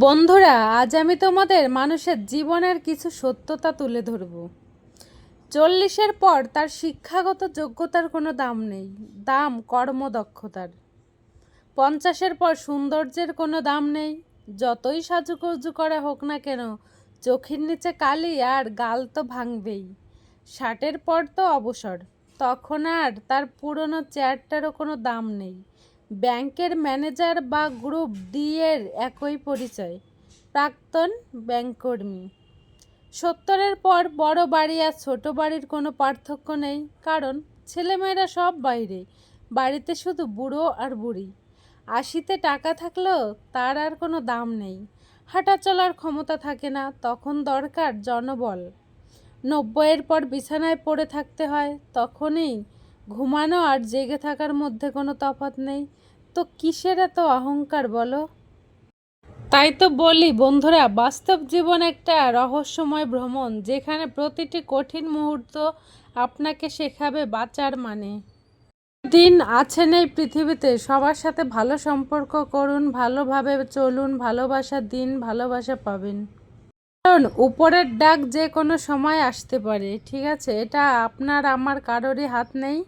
বন্ধুরা, আজ আমি তোমাদের মানুষের জীবনের কিছু সত্যতা তুলে ধরব। চল্লিশের পর তার শিক্ষাগত যোগ্যতার কোনো দাম নেই, দাম কর্মদক্ষতার। পঞ্চাশের পর সৌন্দর্যের কোনো দাম নেই, যতই সাজুগুজু করা হোক না কেন, চোখের নিচে কালি আর গাল তো ভাঙবেই। ষাটের পর তো অবসর, তখন আর তার পুরনো চেয়ারটারও কোনো দাম নেই। ব্যাংকের ম্যানেজার বা গ্রুপ ডি এর একই পরিচয়, প্রাক্তন ব্যাংককর্মী। সত্তরের পর বড় বাড়ি আর ছোট বাড়ির কোনো পার্থক্য নেই, কারণ ছেলেমেয়েরা সব বাইরে, বাড়িতে শুধু বুড়ো আর বুড়ি। আশিতে টাকা থাকলেও তার আর কোনো দাম নেই। হাঁটা চলার ক্ষমতা থাকে না, তখন দরকার জনবল। নব্বইয়ের পর বিছানায় পড়ে থাকতে হয়, তখনই ঘুমানো আর জেগে থাকার মধ্যে কোনো তফাৎ নেই। তো কিসের এত অহংকার বলো? তাই তো বলি বন্ধুরা, বাস্তব জীবন একটা রহস্যময় ভ্রমণ যেখানে প্রতিটি কঠিন মুহূর্ত আপনাকে শেখাবে বাঁচার মানে। দিন আছেন এই পৃথিবীতে, সবার সাথে ভালো সম্পর্ক করুন, ভালোভাবে চলুন, ভালোবাসা দিন, ভালোবাসা পাবেন। কারণ উপরের ডাক যে কোনো সময় আসতে পারে, ঠিক আছে? এটা আপনার, আমার কারোরই হাত নেই।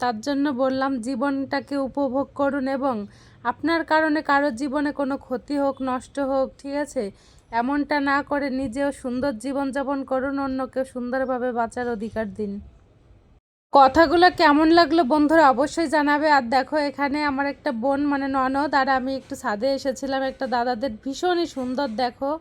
তার জন্য বললাম, জীবনটাকে উপভোগ করুন এবং আপনার কারণে কারোর জীবনে কোনো ক্ষতি হোক, নষ্ট হোক, ঠিক আছে? এমনটা না করে নিজেও সুন্দর জীবনযাপন করুন অন্যকে সুন্দরভাবে বাঁচার অধিকার দিন। কথাগুলো কেমন লাগল বন্ধুরা অবশ্যই জানাবে। আর দেখো, এখানে আমার একটা বোন মানে ননদ, আর আমি একটু ছাদে এসেছিলাম, একটা দাদাদের ভীষণই সুন্দর, দেখো।